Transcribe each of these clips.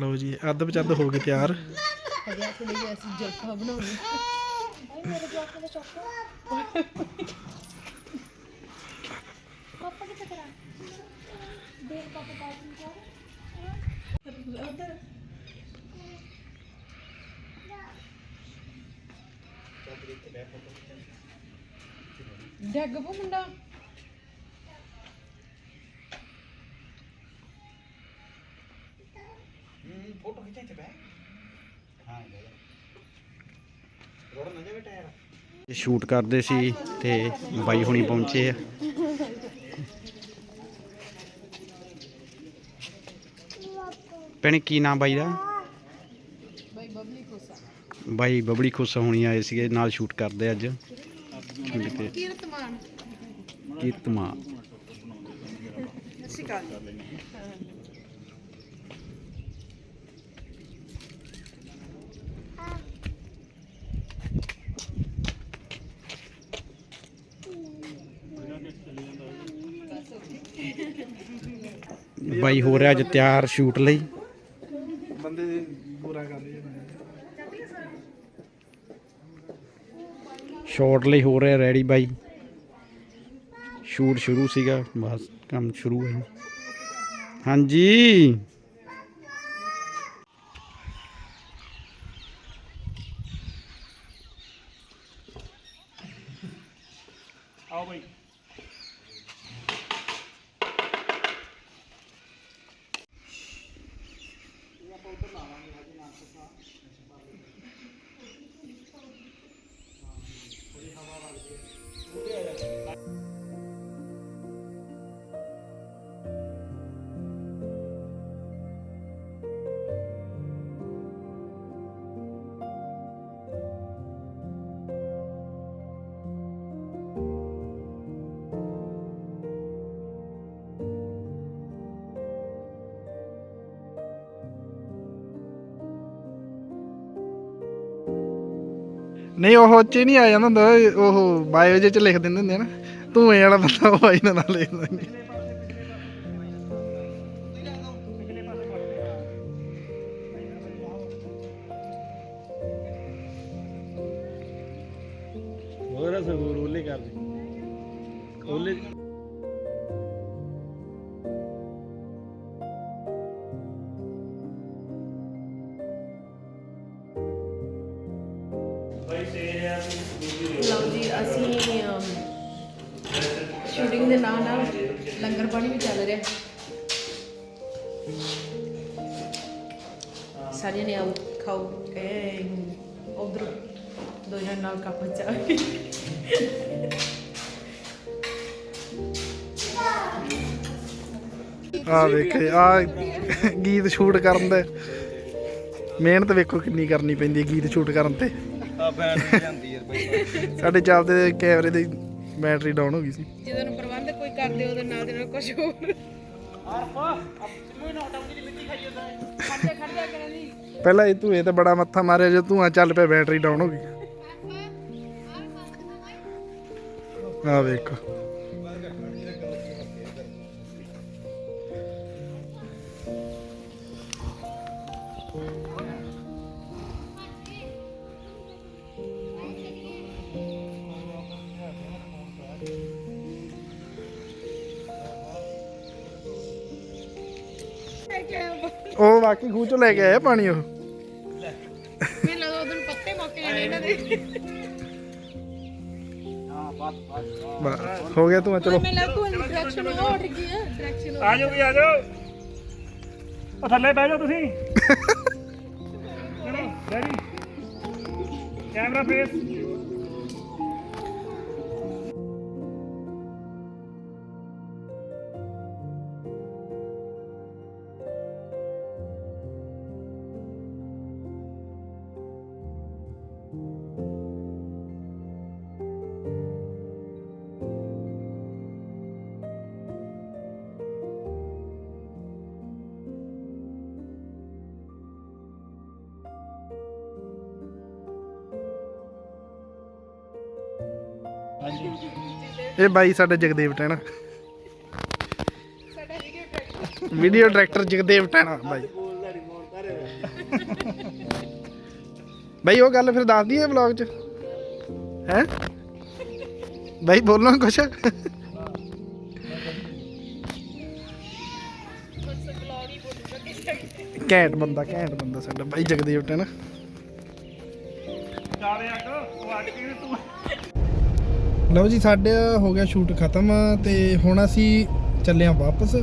ਲਓ ਜੀ, ਅੱਧ ਬਚੱਧ ਹੋ ਗਏ ਤਿਆਰ। ਅਜਾ ਥੋੜੀ ਜਿਹੀ ਅਸੀਂ ਜਲਫਾ ਬਣਾਉਣੀ ਡੱਗ ਪੋ ਮੁੰਡਾ। ਫੋਟੋ ਖਿੱਚੇ ਇੱਥੇ ਬੈ ਹਾਂ ਰੋੜ ਨਾ ਜਾਵੇ ਟਾਇਰ ਸ਼ੂਟ ਕਰਦੇ ਸੀ ਤੇ ਬਾਈ ਹੁਣੀ ਪਹੁੰਚੇ ਆ ਭੈਣੇ ਕੀ ਨਾਮ ਬਾਈ ਦਾ ਬਾਈ ਬਬਲੀ ਕੋਸਾ ਬਾਈ ਬਬੜੀ ਖੁਸ਼ ਹੋਣੀ ਆਏ ਸੀਗੇ ਨਾਲ ਸ਼ੂਟ ਕਰਦੇ ਅੱਜ ਕੀਰਤਮਾਨ ਕੀਰਤਮਾ ਅਸੀਂ ਕਰ ਬਾਈ ਹੋ ਰਿਹਾ ਅੱਜ ਤਿਆਰ ਸ਼ੂਟ ਲਈ। ਬੰਦੇ ਪੂਰਾ ਕਰ ਰਹੇ ਸ਼ਾਟ ਲਈ ਹੋ ਰਿਹਾ ਰੈਡੀ ਬਾਈ। ਸ਼ੂਟ ਸ਼ੁਰੂ ਸੀਗਾ ਬਸ ਕੰਮ ਸ਼ੁਰੂ ਹੈ ਹਾਂਜੀ। ਆਓ ਬਈ। ਨਹੀਂ, ਉਹ ਚ ਨਹੀਂ ਆ ਜਾਂਦਾ ਹੁੰਦਾ, ਉਹ ਬਾਇਓ ਜੇ ਚ ਲਿਖ ਦਿੰਦੇ ਹੁੰਦੇ ਆ ਨਾ। ਤੂੰ ਇਹ ਵਾਲਾ ਬੰਦਾ ਉਹ ਆਈ ਨਾਲ ਲਿਖ ਦਿੰਦੇ ਹੋਰ ਸਗੂਰ ਉਹਲੇ ਕਰ ਦੇ ਉਹਲੇ ਸਾਰਿਆਂ ਨੇ ਆਓ ਖਾਓ ਇਹ ਉਧਰ ਦੋ ਜਣ ਨਾਲ ਕੱਪ ਚਾਹ ਆ ਵੇਖੇ ਆ ਗੀਤ ਸ਼ੂਟ ਕਰਨ ਦੇ। ਮਿਹਨਤ ਵੇਖੋ ਕਿੰਨੀ ਕਰਨੀ ਪੈਂਦੀ ਹੈ ਗੀਤ ਸ਼ੂਟ ਕਰਨ ਤੇ। ਆ ਬੈਟਰੀ ਜਾਂਦੀ ਯਾਰ ਬਈ। ਸਾਡੇ ਚੱਲਦੇ ਕੈਮਰੇ ਦੀ ਬੈਟਰੀ ਡਾਊਨ ਹੋ ਗਈ ਸੀ। ਜਦੋਂ ਨੂੰ ਪ੍ਰਬੰਧ ਕੋਈ ਕਰਦੇ ਉਹਦੇ ਨਾਲ ਦੇ ਨਾਲ ਕੁਝ ਹੋਰ। ਖੜਿਆ ਖੜਿਆ ਕਰਨ ਦੀ ਪਹਿਲਾਂ ਇਹ ਧੂਏ ਤੇ ਬੜਾ ਮੱਥਾ ਮਾਰਿਆ ਜੇ ਧੂਆਂ ਚੱਲ ਪਿਆ ਬੈਟਰੀ ਡਾਊਨ ਹੋ ਗਈ। ਆ ਵੇਖੋ। ਉਹ ਵਾਕਈ ਖੂਹ ਚੋਂ ਲੈ ਕੇ ਆਇਆ ਪਾਣੀ ਉਹ। ਮੈਨੂੰ ਲੱਗਦਾ ਉਦੋਂ ਪੱਤੇ ਮੁੱਕ ਜਾਣੇ ਇਹਨਾਂ ਦੇ। ਬਸ, ਹੋ ਗਿਆ ਧੂਆਂ ਚਲੋ। ਮੈਂ ਲੱਗ ਕੋਈ ਡਾਇਰੈਕਸ਼ਨ ਉਹ ਉੱਠ ਗਈ ਹੈ ਡਾਇਰੈਕਸ਼ਨ ਆ ਜਾਓ ਵੀ ਆ ਜਾਓ ਉਹ ਥੱਲੇ ਬਹਿ ਜਾਓ ਤੁਸੀਂ। ਚਲੋ ਕੈਮਰਾ ਫੇਸ ਇਹ ਬਾਈ ਸਾਡਾ ਜਗਦੇਵ ਟੈਣਾ ਵੀਡੀਓ ਡਾਇਰੈਕਟਰ ਜਗਦੇਵ ਟੈਣਾ ਬਾਈ। ਬਈ, ਉਹ ਗੱਲ ਫਿਰ ਦੱਸ ਦਈਏ ਵਲੌਗ 'ਚ। ਹੈ? ਬਾਈ, ਬੋਲੋ ਕੁਛ। ਘੈਂਟ ਬੰਦਾ ਘੈਂਟ ਬੰਦਾ ਸਾਡਾ। ਬਾਈ, ਜਗਦੇਵ ਟਨ ਲਓ ਜੀ ਸਾਡੇ ਹੋ ਗਿਆ ਸ਼ੂਟ ਖਤਮ ਤੇ ਹੁਣ ਅਸੀਂ ਚੱਲੇ ਆ ਵਾਪਸ।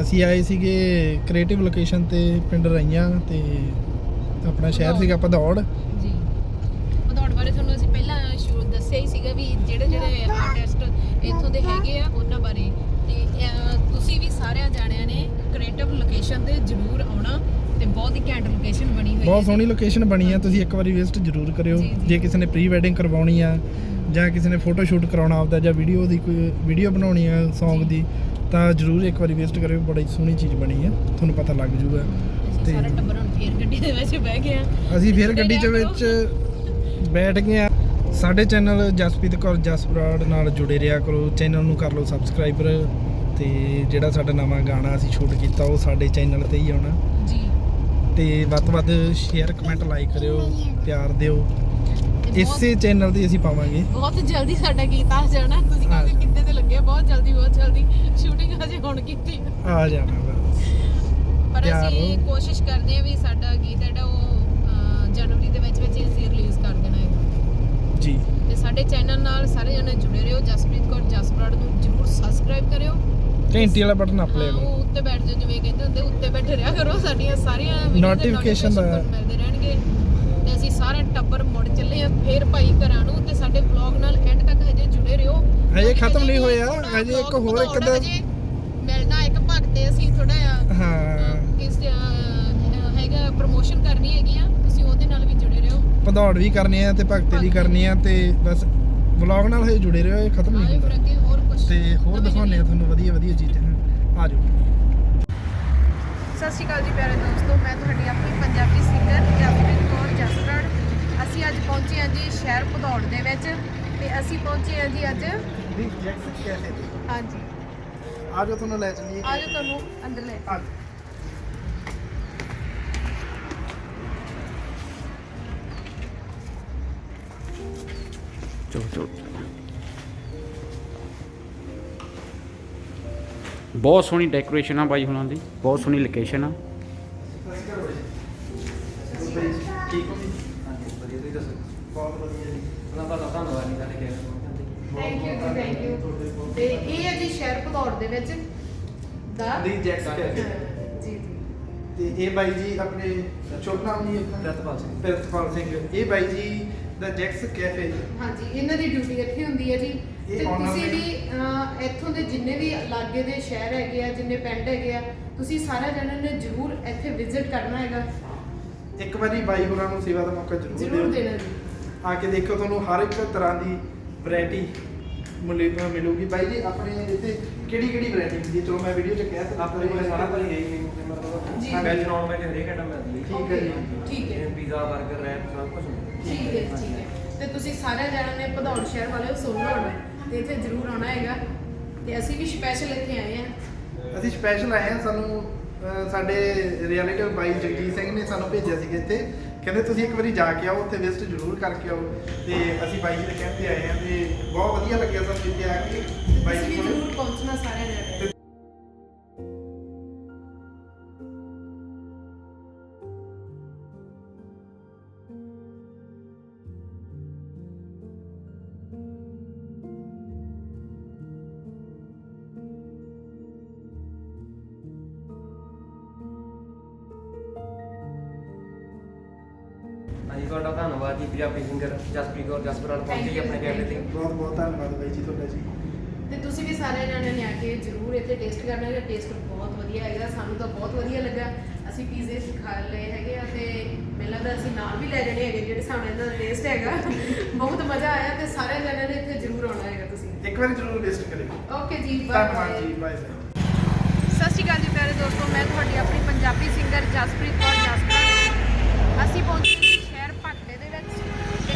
ਅਸੀਂ ਆਏ ਸੀਗੇ ਕ੍ਰੀਏਟਿਵ ਲੋਕੇਸ਼ਨ ਤੇ ਪਿੰਡ ਰਈਆਂ ਤੇ ਆਪਣਾ ਸ਼ਹਿਰ ਸੀਗਾ ਭਦੌੜ। ਜੀ। ਭਦੌੜ ਬਾਰੇ ਤੁਹਾਨੂੰ ਅਸੀਂ ਪਹਿਲਾਂ ਸ਼ੁਰੂ ਦੱਸਿਆ ਹੀ ਸੀਗਾ ਵੀ ਜਿਹੜੇ ਜਿਹੜੇ ਆਰਟਿਸਟ ਇੱਥੋਂ ਦੇ ਹੈਗੇ ਆ ਉਹਨਾਂ ਬਾਰੇ। ਤੇ ਅਹ, ਤੁਸੀਂ ਵੀ ਸਾਰਿਆਂ ਜਾਣਿਆਂ ਨੇ ਕ੍ਰੀਏਟਿਵ ਲੋਕੇਸ਼ਨ ਤੇ ਜ਼ਰੂਰ ਆਉਣਾ ਤੇ ਬਹੁਤ ਹੀ ਘੈਂਟ ਲੋਕੇਸ਼ਨ ਬਣੀ ਹੋਈ ਬਹੁਤ ਹੈ। ਸੋਹਣੀ ਲੋਕੇਸ਼ਨ ਬਣੀ ਆ ਤੁਸੀਂ ਇੱਕ ਵਾਰੀ ਵਿਜ਼ਿਟ ਜ਼ਰੂਰ ਕਰਿਓ। ਜੇ ਕਿਸੇ ਨੇ ਪ੍ਰੀ ਵੈਡਿੰਗ ਕਰਵਾਉਣੀ ਆ ਜਾਂ ਕਿਸੇ ਨੇ ਫੋਟੋ ਸ਼ੂਟ ਕਰਾਉਣਾ ਆਪਦਾ ਜਾਂ ਵੀਡੀਓ ਦੀ ਕੋਈ ਵੀਡੀਓ ਬਣਾਉਣੀ ਆ Song ਦੀ ਤਾਂ ਜ਼ਰੂਰ ਇੱਕ ਵਾਰੀ ਵਿਜ਼ਿਟ ਕਰਿਓ ਬੜੀ ਸੋਹਣੀ ਚੀਜ਼ ਬਣੀ ਆ ਤੁਹਾਨੂੰ ਪਤਾ ਲੱਗ ਅਸੀਂ ਤੇ- ਸਾਰਾ ਟੱਬਰ ਹੁਣ ਫੇਰ ਗੱਡੀ ਦੇ ਵਿੱਚ ਬਹਿ ਗਏ ਆ ਅਸੀਂ ਫਿਰ ਗੱਡੀ ਕਿਤੇ ਵਿੱਚ ਬੈਠ ਗਏ ਆ। ਸਾਡੇ ਚੈਨਲ ਜਸਪ੍ਰੀਤ ਕੌਰ ਜਸਪਰਾੜ ਨਾਲ ਜੁੜੇ ਰਿਹਾ ਕਰੋ। ਚੈਨਲ ਨੂੰ ਕਰ ਲਓ ਸਬਸਕ੍ਰਾਈਬਰ ਤੇ ਜਿਹੜਾ ਸਾਡਾ ਨਵਾਂ ਗਾਣਾ ਅਸੀਂ ਸ਼ੂਟ ਕੀਤਾ ਉਹ ਸਾਡੇ ਚੈਨਲ ਤੇ ਹੀ ਆਉਣਾ। ਜੀ। ਤੇ ਵੱਧ ਤੋਂ ਵੱਧ ਸ਼ੇਅਰ ਕਮੈਂਟ ਲਾਈਕ ਕਰਿਓ ਪਿਆਰ ਦਿਓ। ਇਸੇ ਚੈਨਲ ਤੇ ਅਸੀਂ ਪਾਵਾਂਗੇ। ਬਹੁਤ ਜਲਦੀ ਸਾਡਾ ਗੀਤ ਆ ਜਾਣਾ। ਤੁਸੀਂ ਆ ਕਹੋਗੇ ਕਿੱਦੇ ਤੇ ਲੱਗੇ? ਬਹੁਤ ਜਲਦੀ ਬਹੁਤ ਜਲਦੀ। ਸ਼ੂਟਿੰਗ ਹਜੇ ਹੁਣ ਕੀਤੀ ਆ। ਜਾਣਾ ਪਰ ਅਸੀਂ। ਕੋਸ਼ਿਸ਼ ਕਰਦੇ ਆ ਵੀ ਸਾਡਾ ਗੀਤ ਜਿਹੜਾ ਉਹ ਜਨਵਰੀ ਦੇ ਵਿੱਚ ਵਿੱਚ ਅਸੀਂ ਰਿਲੀਜ਼ ਕਰ ਦੇਣਾ ਹੈ। ਜੀ। ਤੇ ਸਾਡੇ ਚੈਨਲ ਨਾਲ ਸਾਰੇ ਜਣੇ ਜੁੜੇ ਰਹੋ। ਜਸਪ੍ਰੀਤ ਕੌਰ ਜਸਪਰਾੜ ਨੂੰ ਜਰੂਰ ਸਬਸਕ੍ਰਾਈਬ ਕਰਿਓ। ਘੰਟੀ ਵਾਲਾ ਬਟਨ ਅਪਲੇ ਕਰੋ ਉਹ ਉੱਤੇ ਬੈਠ ਜਾਓ ਜਿਵੇਂ ਕਹਿੰਦੇ ਹੁੰਦੇ ਉੱਤੇ ਬੈਠੇ ਰਿਹਾ ਕਰੋ। ਸਾਡੀਆਂ ਸਾਰੀਆਂ notification ਮਿਲਦੇ ਰਹਿਣਗੇ। ਤੇ ਅਸੀਂ ਸਾਰੇ ਟੱਬਰ ਮੁੜ ਚੱਲੇ ਆ ਫੇਰ ਭਾਈ ਘਰਾਂ ਨੂੰ ਤੇ ਸਾਡੇ ਵਲੌਗ ਨਾਲ ਐਂਡ ਤੱਕ ਹਜੇ ਜੁੜੇ ਰਹੋ। ਹਜੇ ਖਤਮ ਨਹੀਂ ਹੋਇਆ, ਹਜੇ ਇੱਕ ਹੋਰ ਇੱਕ ਦਾ- ਮਿਲਣਾ ਇੱਕ ਭਗਤੇ ਅਸੀਂ ਥੋੜਾ ਜਿਹਾ ਹਾਂ। ਕਿਸ ਅਹ, ਹੈਗਾ ਪ੍ਰੋਮੋਸ਼ਨ ਕਰਨੀ ਹੈਗੀ ਆ ਤੁਸੀਂ ਉਹਦੇ ਨਾਲ ਵੀ ਜੁੜੇ ਰਹੋ। ਭਦੌੜ ਵੀ ਕਰਨੀ ਆ ਤੇ ਭਗਤੇ ਵੀ ਕਰਨੀ ਆ ਤੇ ਬਸ ਵਲੌਗ ਨਾਲ ਹਜੇ ਜੁੜੇ ਰਹੋ ਇਹ ਖਤਮ ਨਹੀਂ ਹੁੰਦਾ। ਅੱਗੇ ਹੋਰ ਕੁਝ ਤੇ ਹੋਰ ਦਿਖਾਉਂਦੇ ਆ ਤੁਹਾਨੂੰ ਵਧੀਆ ਵਧੀਆ ਚੀਜ਼ਾਂ। ਆ ਜਾਓ ਸਤਿ ਸ਼੍ਰੀ ਅਕਾਲ ਜੀ ਪਿਆਰੇ ਦੋਸਤੋ ਮੈਂ ਤੁਹਾਡੀ ਆਪਣੀ ਪੰਜਾਬੀ ਸਿੰਗਰ ਜਸਪ੍ਰੀਤ ਅਸੀਂ ਅੱਜ ਪਹੁੰਚੇ ਹਾਂ ਜੀ ਸ਼ਹਿਰ ਭਦੌੜ ਦੇ ਵਿੱਚ ਤੇ ਅਸੀਂ ਪਹੁੰਚੇ ਹਾਂ ਜੀ ਅੱਜ। ਦੀ ਜੈਕਸ ਕੈਫੇ ਤੇ। ਹਾਂਜੀ। ਆ ਜਾਓ ਤੁਹਾਨੂੰ ਲੈ ਚੱਲੀਏ। ਆਜੋ ਤੁਹਾਨੂੰ ਅੰਦਰ ਲੈ। ਆ ਜਾਓ। ਚਲੋ ਚਲੋ। ਬਹੁਤ ਸੋਹਣੀ ਡੈਕੋਰੇਸ਼ਨ ਆ ਬਾਈ ਹੁਣਾਂ ਦੀ ਬਹੁਤ ਸੋਹਣੀ ਲੋਕੇਸ਼ਨ ਆ ਠੀਕ ਹੋ ਜੀ ਬਹੁਤ ਵਧੀਆ ਜੀ ਥੈਂਕ ਯੂ ਜੀ ਥੈਂਕ ਯੂ ਤੇ ਇਹ ਹੈ ਜੀ ਸ਼ਹਿਰ ਭਦੌੜ ਦੇ ਵਿੱਚ ਦਾ ਦੀ ਜੈਕਸ ਕੈਫੇ ਜੀ ਜੀ। ਤੇ ਇਹ ਬਾਈ ਜੀ ਆਪਣੇ ਸ਼ੁਭ ਨਾਮ ਜੀ ਆਪਣਾ ਪ੍ਰਿਤਪਾਲ ਸਿੰਘ। ਪ੍ਰਿਤਪਾਲ ਸਿੰਘ। ਇਹ ਬਾਈ ਜੀ ਦਾ ਜੈਕਸ ਕੈਫੇ ਹਾਂਜੀ ਇਹਨਾਂ ਦੀ ਡਿਊਟੀ ਇੱਥੇ ਹੁੰਦੀ ਹੈ ਜੀ। ਇਹ ਤੇ owner ਤੁਸੀਂ ਨੇ- ਵੀ ਅਹ, ਇੱਥੋਂ ਦੇ ਜਿੰਨੇ ਵੀ ਲਾਗੇ ਦੇ ਸ਼ਹਿਰ ਹੈਗੇ ਆ ਜਿੰਨੇ ਪਿੰਡ ਹੈਗੇ ਆ ਤੁਸੀਂ ਸਾਰਿਆਂ ਜਣਿਆਂ ਨੇ ਜ਼ਰੂਰ ਇੱਥੇ ਵਿਜ਼ਿਟ ਕਰਨਾ ਹੈਗਾ। ਇੱਕ ਵਾਰੀ ਬਾਈ ਹੋਰਾਂ ਨੂੰ ਸੇਵਾ ਦਾ ਮੌਕਾ ਜ਼ਰੂਰ ਦੇਣਾ ਜੀ। ਆ ਕੇ ਦੇਖੋ ਤੁਹਾਨੂੰ ਹਰ ਇੱਕ ਤਰ੍ਹਾਂ ਦੀ ਵੈਰਾਈਟੀ ਮਿਲੂਗੀ। ਬਾਈ ਜੀ ਆਪਣੇ ਇੱਥੇ ਕਿਹੜੀ ਕਿਹੜੀ ਵੈਰਾਈਟੀ ਹੁੰਦੀ ਹੈ? ਚਲੋ ਮੈਂ ਵੀਡੀਓ 'ਚ ਕਹਿ ਤਾ ਆਪਣੇ ਕੋਲ ਸਾਰਾ ਕੁਝ ਹੈ ਹੀ। ਮਤਲਬ ਵੈਜ ਨਾਨ ਵੈਜ ਹਰੇਕ ਆਈਟਮ ਮਿਲਦੀ ਹੈ ਠੀਕ ਹੈ ਜੀ। ਠੀਕ ਹੈ। ਪੀਜ਼ਾ 버ਗਰ ਰੈਪ ਸਭ ਕੁਝ ਠੀਕ ਹੈ ਠੀਕ ਹੈ। ਤੇ ਤੁਸੀਂ ਸਾਰਿਆਂ ਜਣਿਆਂ ਨੇ ਭਦੌੜ ਸ਼ਹਿਰ ਵਾਲਿਓ ਸੁਣ ਲਓ ਤੇ ਇੱਥੇ ਜ਼ਰੂਰ ਆਉਣਾ ਹੈਗਾ। ਤੇ ਅਸੀਂ ਵੀ ਸਪੈਸ਼ਲ ਇੱਥੇ ਆਏ ਆ ਅਸੀਂ ਸਪੈਸ਼ਲ ਆਏ ਹਾਂ। ਸਾਨੂੰ ਸਾਡੇ ਰਿਐਲਿਟਿਵ ਬਾਈ ਜਗਜੀਤ ਸਿੰਘ ਨੇ ਸਾਨੂੰ ਭੇਜਿਆ ਸੀਗਾ ਇੱਥੇ। ਕਹਿੰਦੇ ਤੁਸੀਂ ਇੱਕ ਵਾਰੀ ਜਾ ਕੇ ਆਓ ਉੱਥੇ ਵਿਜ਼ਿਟ ਜ਼ਰੂਰ ਕਰਕੇ ਆਓ। ਤੇ ਅਸੀਂ ਬਾਈ ਜੀ ਦੇ ਕਹਿੰਦੇ ਆਏ ਹਾਂ ਤੇ ਬਹੁਤ ਵਧੀਆ ਲੱਗਿਆ ਸਾਨੂੰ ਇੱਥੇ ਆ ਕੇ। ਬਾਈ ਤੁਸੀਂ ਜੀ ਵੀ ਕੋਲ ਜ਼ਰੂਰ ਪਹੁੰਚਣਾ ਸਾਰਿਆਂ ਨੇ। ਜਸਪ੍ਰੀਤ ਕੌਰ ਜਸਪਰਾਲ ਪਹੁੰਚੀ you, ਆਪਣੇ ਕੈਫੇ ਤੇ। ਬਹੁਤ ਬਹੁਤ ਧੰਨਵਾਦ ਬਾਈ ਜੀ ਤੁਹਾਡਾ ਜੀ। ਤੇ ਤੁਸੀਂ ਵੀ ਸਾਰੇ ਜਣਿਆਂ ਨੇ ਆ ਕੇ ਜ਼ਰੂਰ ਇੱਥੇ ਟੇਸਟ ਕਰਨਾ ਹੈ ਟੇਸਟ ਬਹੁਤ ਵਧੀਆ ਹੈਗਾ। ਸਾਨੂੰ ਤਾਂ ਬਹੁਤ ਵਧੀਆ ਲੱਗਾ। ਅਸੀਂ ਪੀਜ਼ੇ ਖਾ ਲਏ ਹੈਗੇ ਆ ਤੇ ਮੈਨੂੰ ਲੱਗਦਾ ਅਸੀਂ ਨਾਲ ਵੀ ਲੈ ਜਾਣੇ ਹੈਗੇ ਜਿਹੜੇ ਸਾਨੂੰ ਇਹਨਾਂ ਦਾ ਟੇਸਟ ਹੈਗਾ। ਬਹੁਤ ਮਜ਼ਾ ਆਇਆ ਤੇ ਸਾਰੇ ਜਣਿਆਂ ਨੇ ਇੱਥੇ ਜ਼ਰੂਰ ਆਉਣਾ ਹੈਗਾ ਤੁਸੀਂ। ਇੱਕ ਵਾਰੀ ਜ਼ਰੂਰ ਵਿਜ਼ਿਟ ਕਰਿਓ। ਓਕੇ ਜੀ ਬਾਏ ਧੰਨਵਾਦ ਜੀ ਬਾਏ ਸਤਿ ਸ਼੍ਰੀ ਅਕਾਲ ਜੀ ਪਿਆਰੇ ਦੋਸਤੋ ਮੈਂ ਤੁਹਾਡੀ ਆਪਣੀ ਪੰਜਾਬੀ ਸਿੰਗਰ ਜਸਪ੍ਰੀਤ ਕੌਰ ਜਸਪ੍ਰੀਤ। ਅਸੀਂ ਪਹੁੰਚੇ ਜੀ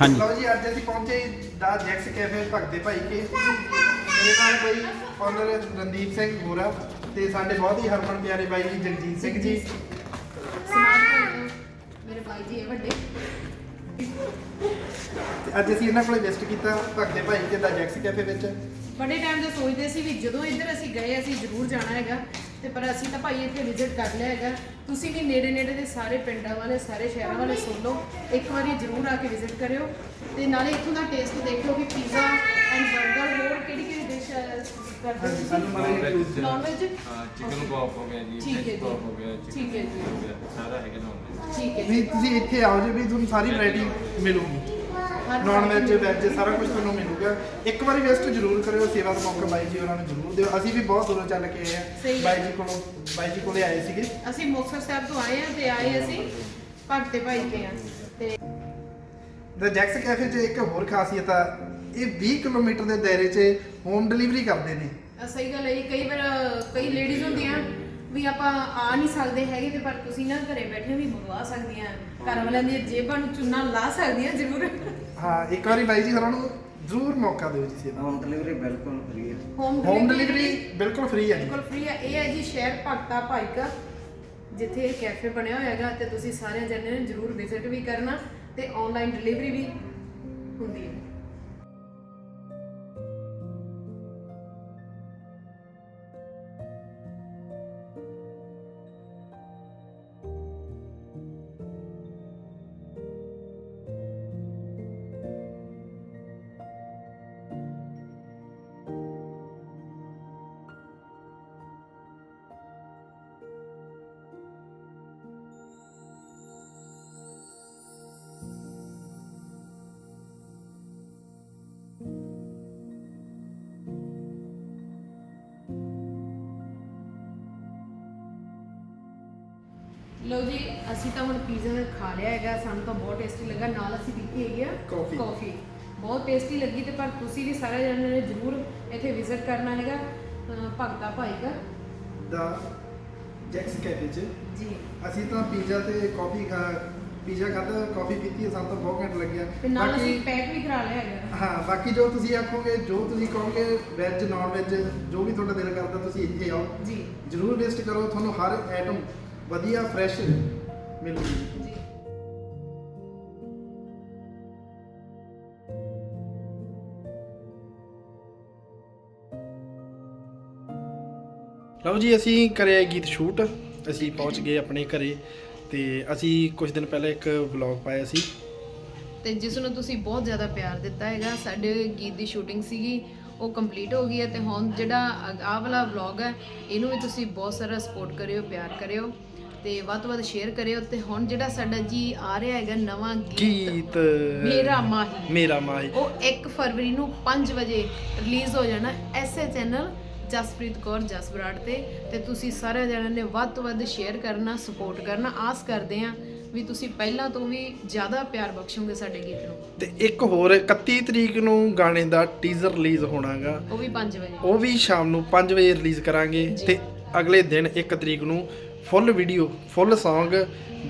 ਹਾਂਜੀ। ਲਓ ਜੀ ਅੱਜ ਅਸੀਂ ਪਹੁੰਚੇ ਦਾ ਜੈਕਸ ਕੈਫੇ ਭਗਤੇ ਭਾਈ ਕੇ। ਮੇਰੇ ਨਾਲ ਬਈ ਫਾਊਂਡਰ ਰਣਦੀਪ ਸਿੰਘ ਗੋਰਾ ਤੇ ਸਾਡੇ ਬਹੁਤ ਹੀ ਹਰਮਨ ਪਿਆਰੇ ਬਾਈ ਜੀ ਜਗਜੀਤ ਸਿੰਘ ਜੀ। ਮੇਰੇ ਭਾਈ ਜੀ ਇਹ ਵੱਡੇ। ਤੇ ਅੱਜ ਅਸੀਂ ਇਹਨਾਂ ਕੋਲੇ ਵਿਜ਼ਿਟ ਕੀਤਾ ਭਗਤੇ ਭਾਈ ਕੇ ਦਾ ਜੈਕਸ ਕੈਫੇ ਵਿੱਚ। ਬੜੇ ਟਾਈਮ ਤੋਂ ਸੋਚਦੇ ਸੀ ਵੀ ਜਦੋਂ ਇੱਧਰ ਅਸੀਂ ਗਏ ਅਸੀਂ ਜ਼ਰੂਰ ਜਾਣਾ ਹੈਗਾ। ਤੇ ਪਰ ਅਸੀਂ ਤਾਂ ਭਾਈ ਇੱਥੇ ਵਿਜ਼ਿਟ ਕਰ ਲਿਆ ਹੈਗਾ। ਤੁਸੀਂ ਵੀ ਨੇੜੇ ਨੇੜੇ ਦੇ ਸਾਰੇ ਪਿੰਡਾਂ ਵਾਲੇ ਸਾਰੇ ਸ਼ਹਿਰਾਂ ਵਾਲੇ ਸੁਣ ਲਓ। ਇੱਕ ਵਾਰੀ ਜ਼ਰੂਰ ਆ ਕੇ ਵਿਜ਼ਿਟ ਕਰਿਓ। ਤੇ ਨਾਲੇ ਇੱਥੋਂ ਦਾ ਟੇਸਟ ਦੇਖਿਓ ਕਿ ਪੀਜ਼ਾ ਐਂਡ 버ਗਰ ਹੋਰ ਕਿਹੜੀ ਕਿਹੜੀ ਡਿਸ਼ ਕਰਦੇ ਹਾਂਜੀ, ਸਾਨੂੰ ਮਾੜਾ ਜਿਹਾ introduce ਨੌਨ ਵੈਜ ਹਾਂ ਚਿਕਨ ਕਬਾਬ ਹੋ ਗਿਆ ਜੀ ਠੀਕ ਹੈ ਜੀ। ਕਬਾਬ ਹੋ ਗਿਆ chicken ਠੀਕ ਹੈ ਜੀ। ਹੋ ਗਿਆ ਸਾਰਾ ਹੈਗਾ ਨਾਨ ਠੀਕ ਹੈ ਨਹੀਂ ਤੁਸੀਂ ਇੱਥੇ ਆਓ ਜੀ ਵੀ ਤੁਹਾਨੂੰ ਸਾਰੀ ਵੈਰਾਈਟੀ ਮਿਲੂਗੀ। ਨਾਨ ਵੈਜ ਵੈਜ ਸਾਰਾ ਕੁਝ ਤੁਹਾਨੂੰ ਮਿਲੂਗਾ। ਇੱਕ ਵਾਰੀ ਵਿਜ਼ਿਟ ਜ਼ਰੂਰ ਕਰਿਓ ਸੇਵਾ ਦਾ ਮੌਕਾ ਬਾਈ ਜੀ ਉਹਨਾਂ ਨੂੰ ਜ਼ਰੂਰ ਦਿਓ। ਅਸੀਂ ਵੀ ਬਹੁਤ ਦੂਰੋਂ ਚੱਲ ਕੇ ਆਏ ਆ। ਬਾਈ ਜੀ ਕੋਲੋਂ ਬਾਈ ਜੀ ਕੋਲੇ ਆਏ ਸੀਗੇ। ਅਸੀਂ ਮੁਕਤਸਰ ਸਾਹਿਬ ਤੋਂ ਆਏ ਆ ਤੇ ਆਏ ਅਸੀਂ ਭਗਤੇ ਭਾਈ ਕੇ ਆ। ਤੇ ਦ ਜੈਕਸ ਕੈਫੇ 'ਚ ਇੱਕ ਹੋਰ ਖਾਸੀਅਤ ਆ ਇਹ 20 ਕਿਲੋਮੀਟਰ ਦੇ ਦਾਇਰੇ 'ਚ ਹੋਮ ਡਿਲੀਵਰੀ ਕਰਦੇ ਨੇ। ਸਹੀ ਗੱਲ ਹੈ ਕਈ ਵਾਰ ਕਈ ਲੇਡੀਜ਼ ਹੁੰਦੀਆਂ ਵੀ ਆਪਾਂ ਆ ਨਹੀਂ ਸਕਦੇ ਹੈਗੇ ਤੇ ਪਰ ਤੁਸੀਂ ਨਾ ਘਰੇ ਬੈਠੇ ਵੀ ਮੰਗਵਾ ਸਕਦੀਆਂ ਘਰ ਵਾਲਿਆਂ ਦੀਆਂ ਜੇਬਾਂ ਨੂੰ ਚੁੰਨਾ ਲਾ ਸਕਦੀਆਂ ਜ਼ਰੂਰ। ਹਾਂ ਇੱਕ ਵਾਰੀ ਬਾਈ ਜੀ ਹੋਰਾਂ ਨੂੰ ਜ਼ਰੂਰ ਮੌਕਾ ਦਿਓ ਜੀ ਸੇਵਾ। ਹੋਮ ਡਿਲੀਵਰੀ ਬਿਲਕੁਲ ਫ੍ਰੀ ਹੈ। ਹੋਮ ਹੋਮ ਡਿਲੀਵਰੀ ਬਿਲਕੁਲ ਫ੍ਰੀ ਹੈ ਜੀ। ਬਿਲਕੁਲ ਫ੍ਰੀ ਹੈ। ਇਹ ਹੈ ਜੀ ਸ਼ਹਿਰ ਭਗਤਾ ਭਾਈਕਾ ਜਿੱਥੇ ਇਹ ਕੈਫੇ ਬਣਿਆ ਹੋਇਆ ਹੈਗਾ ਤੇ ਤੁਸੀਂ ਸਾਰੇ ਜਣੇ ਨੇ ਜ਼ਰੂਰ ਵਿਜ਼ਿਟ ਵੀ ਕਰਨਾ ਤੇ ਆਨਲਾਈਨ ਡਿਲੀਵਰੀ ਵੀ ਹੁੰਦੀ ਹੈ। ਲਓ ਜੀ ਅਸੀਂ ਤਾਂ ਹੁਣ ਪੀਜ਼ਾ ਖਾ ਲਿਆ ਹੈਗਾ ਸਾਨੂੰ ਤਾਂ ਬਹੁਤ ਟੇਸਟੀ ਲੱਗਾ। ਨਾਲ ਅਸੀਂ ਪੀਤੀ ਹੈਗੀ ਆ Coffee। ਕਾਫੀ ਬਹੁਤ ਟੇਸਟੀ ਲੱਗੀ ਤੇ ਪਰ ਤੁਸੀਂ ਵੀ ਸਾਰੇ ਜਣੇ ਨੇ ਜ਼ਰੂਰ ਇੱਥੇ ਵਿਜ਼ਿਟ ਕਰਨਾ ਹੈਗਾ ਅਹ ਭਗਤਾ ਭਾਈ ਦਾ ਦਾ ਜੈਕਸ ਕੈਫੇ 'ਚ। ਜੀ। ਅਸੀਂ ਤਾਂ ਪੀਜ਼ਾ ਤੇ ਕਾਫੀ ਖਾ ਪੀਜ਼ਾ ਖਾਧਾ ਕਾਫੀ ਪੀਤੀ ਹੈ, ਸਾਨੂੰ ਤਾਂ ਬਹੁਤ ਘੈਂਟ ਲੱਗਿਆ। ਤੇ ਨਾਲ ਅਸੀਂ ਪੈਕ ਵੀ ਕਰਾ ਲਿਆ ਹੈਗਾ। ਹਾਂ ਬਾਕੀ ਜੋ ਤੁਸੀਂ ਆਖੋਗੇ ਜੋ ਤੁਸੀਂ ਕਹੋਗੇ ਵੈਜ ਨਾਨ ਵੈਜ ਜੋ ਵੀ ਤੁਹਾਡਾ ਦਿਲ ਕਰਦਾ ਤੁਸੀਂ ਇੱਥੇ ਆਓ। ਜੀ। ਜਰੂਰ ਟੇਸਟ ਕਰੋ ਤੁਹਾਨੂੰ ਹਰ ਆਈਟਮ ਵਧੀਆ ਫਰੈਸ਼ ਮਿਲੂਗੀ ਜੀ। ਲਓ ਜੀ ਅਸੀਂ ਕਰਿਆ ਗੀਤ ਸ਼ੂਟ। ਅਸੀਂ ਪਹੁੰਚ ਗਏ ਆਪਣੇ ਘਰੇ ਤੇ ਅਸੀਂ ਕੁਝ ਦਿਨ ਪਹਿਲਾਂ ਇੱਕ ਵਲੌਗ ਪਾਇਆ ਸੀ। ਤੇ ਜਿਸ ਨੂੰ ਤੁਸੀਂ ਬਹੁਤ ਜ਼ਿਆਦਾ ਪਿਆਰ ਦਿੱਤਾ ਹੈਗਾ ਸਾਡੇ ਗੀਤ ਦੀ ਸ਼ੂਟਿੰਗ ਸੀਗੀ ਉਹ ਕੰਪਲੀਟ ਹੋ ਗਈ ਹੈ ਤੇ ਹੁਣ ਜਿਹੜਾ ਆਹ ਵਾਲਾ ਵਲੌਗ ਹੈ ਇਹਨੂੰ ਵੀ ਤੁਸੀਂ ਬਹੁਤ ਸਾਰਾ ਸਪੋਰਟ ਕਰਿਓ ਪਿਆਰ ਕਰਿਓ। ਤੇ ਵੱਧ ਤੋਂ ਵੱਧ ਸ਼ੇਅਰ ਕਰਿਓ ਤੇ ਹੁਣ ਜਿਹੜਾ ਸਾਡਾ ਜੀ ਆ ਰਿਹਾ ਹੈਗਾ ਨਵਾਂ ਗੀਤ ਮੇਰਾ ਮਾਹੀ। ਮੇਰਾ ਮਾਹੀ। ਉਹ 1 ਫਰਵਰੀ ਨੂੰ 5 ਵਜੇ ਰਿਲੀਜ਼ ਹੋ ਜਾਣਾ ਐਸੇ ਚੈਨਲ ਜਸਪ੍ਰੀਤ ਕੌਰ ਜਸਬਰਾੜ ਤੇ। ਤੇ ਤੁਸੀਂ ਸਾਰੇ ਜਣਿਆਂ ਨੇ ਵੱਧ ਤੋਂ ਵੱਧ ਸ਼ੇਅਰ ਕਰਨਾ ਸਪੋਰਟ ਕਰਨਾ। ਆਸ ਕਰਦੇ ਹਾਂ ਵੀ ਤੁਸੀਂ ਪਹਿਲਾਂ ਤੋਂ ਵੀ ਜ਼ਿਆਦਾ ਪਿਆਰ ਬਖਸ਼ੋਗੇ ਸਾਡੇ ਗੀਤ ਨੂੰ। ਤੇ ਇੱਕ ਹੋਰ 31 ਤਰੀਕ ਨੂੰ ਗਾਣੇ ਦਾ ਟੀਜ਼ਰ ਰਿਲੀਜ਼ ਹੋਣਾਗਾ। ਉਹ ਵੀ 5 ਵਜੇ। ਉਹ ਵੀ ਸ਼ਾਮ ਨੂੰ 5 ਵਜੇ ਰਿਲੀਜ਼ ਕਰਾਂਗੇ। ਤੇ ਅਗਲੇ ਦਿਨ 1 ਤਰੀਕ ਨੂੰ full video full Song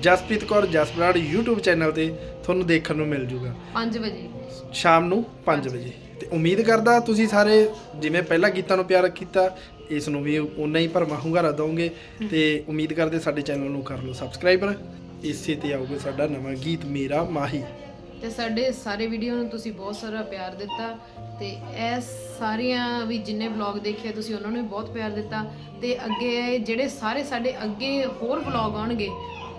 Jaspreet Kaur Jasbrar YouTube channel ਤੇ ਤੁਹਾਨੂੰ ਦੇਖਣ ਨੂੰ ਮਿਲ ਜੂਗਾ। 5 ਵਜੇ। ਸ਼ਾਮ ਨੂੰ 5 ਵਜੇ। ਤੇ ਉਮੀਦ ਕਰਦਾ ਤੁਸੀਂ ਸਾਰੇ ਜਿਵੇਂ ਪਹਿਲਾਂ ਗੀਤਾਂ ਨੂੰ ਪਿਆਰ ਕੀਤਾ ਇਸ ਨੂੰ ਵੀ ਉਨਾ ਹੀ ਭਰਮਾ ਹੁੰਗਾਰਾ ਦਵੋਗੇ। ਤੇ ਉਮੀਦ ਕਰਦੇ ਸਾਡੇ ਚੈਨਲ ਨੂੰ ਕਰ ਲਓ ਸਬਸਕ੍ਰਾਈਬਰ ਇਸੇ ਤੇ ਆਊਗਾ ਸਾਡਾ ਨਵਾਂ ਗੀਤ ਮੇਰਾ ਮਾਹੀ। ਤੇ ਸਾਡੇ ਸਾਰੇ ਵੀਡੀਓ ਨੂੰ ਤੁਸੀਂ ਬਹੁਤ ਸਾਰਾ ਪਿਆਰ ਦਿੱਤਾ ਤੇ ਇਹ ਸਾਰੀਆਂ ਵੀ ਜਿੰਨੇ ਵਲੌਗ ਦੇਖੇ ਤੁਸੀਂ ਉਹਨਾਂ ਨੂੰ ਵੀ ਬਹੁਤ ਪਿਆਰ ਦਿੱਤਾ ਤੇ ਅੱਗੇ ਜਿਹੜੇ ਸਾਰੇ ਸਾਡੇ ਅੱਗੇ ਹੋਰ ਵਲੌਗ ਆਉਣਗੇ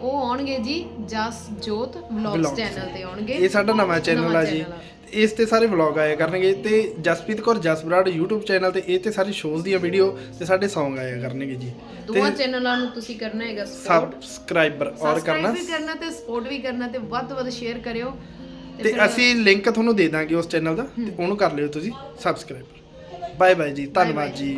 ਉਹ ਆਉਣਗੇ ਜੀ ਜਸ ਜੋਤ ਵਲੌਗਸ। ਚੈਨਲ ਤੇ ਆਉਣਗੇ। ਇਹ ਸਾਡਾ ਨਵਾਂ ਚੈਨਲ ਆ ਜੀ। ਇਸ ਤੇ ਸਾਰੇ ਵਲੌਗ ਆਇਆ ਕਰਨਗੇ ਤੇ ਜਸਪ੍ਰੀਤ ਕੌਰ ਜਸਬਰਾੜ YouTube ਚੈਨਲ ਤੇ ਇਹ ਤੇ ਸਾਰੀ ਸ਼ੋਜ਼ ਦੀਆਂ ਵੀਡੀਓ ਤੇ ਸਾਡੇ Song ਆਇਆ ਕਰਨਗੇ ਜੀ। ਦੋਵਾਂ ਚੈਨਲਾਂ ਨੂੰ ਤੁਸੀਂ ਕਰਨਾ ਹੈਗਾ ਸਪੋਰਟ ਸਬਸਕ੍ਰਾਈਬਰ ਔਰ ਸਬਸਕ੍ਰਾਈਬ ਕਰਨਾ ਵੀ ਕਰਨਾ ਤੇ ਸਪੋਰਟ ਵੀ ਕਰਨਾ ਤੇ ਵੱਧ ਤੋਂ ਵੱਧ ਸ਼ੇਅਰ ਕਰਿਓ। ਤੇ ਅਸੀਂ ਲਿੰਕ ਤੁਹਾਨੂੰ ਦੇ ਦਾਂਗੇ ਉਸ ਚੈਨਲ ਦਾ ਤੇ ਉਹਨੂੰ ਕਰ ਲਿਓ ਤੁਸੀਂ ਸਬਸਕ੍ਰਾਈਬ ਬਾਏ ਬਾਏ ਜੀ ਧੰਨਵਾਦ ਜੀ।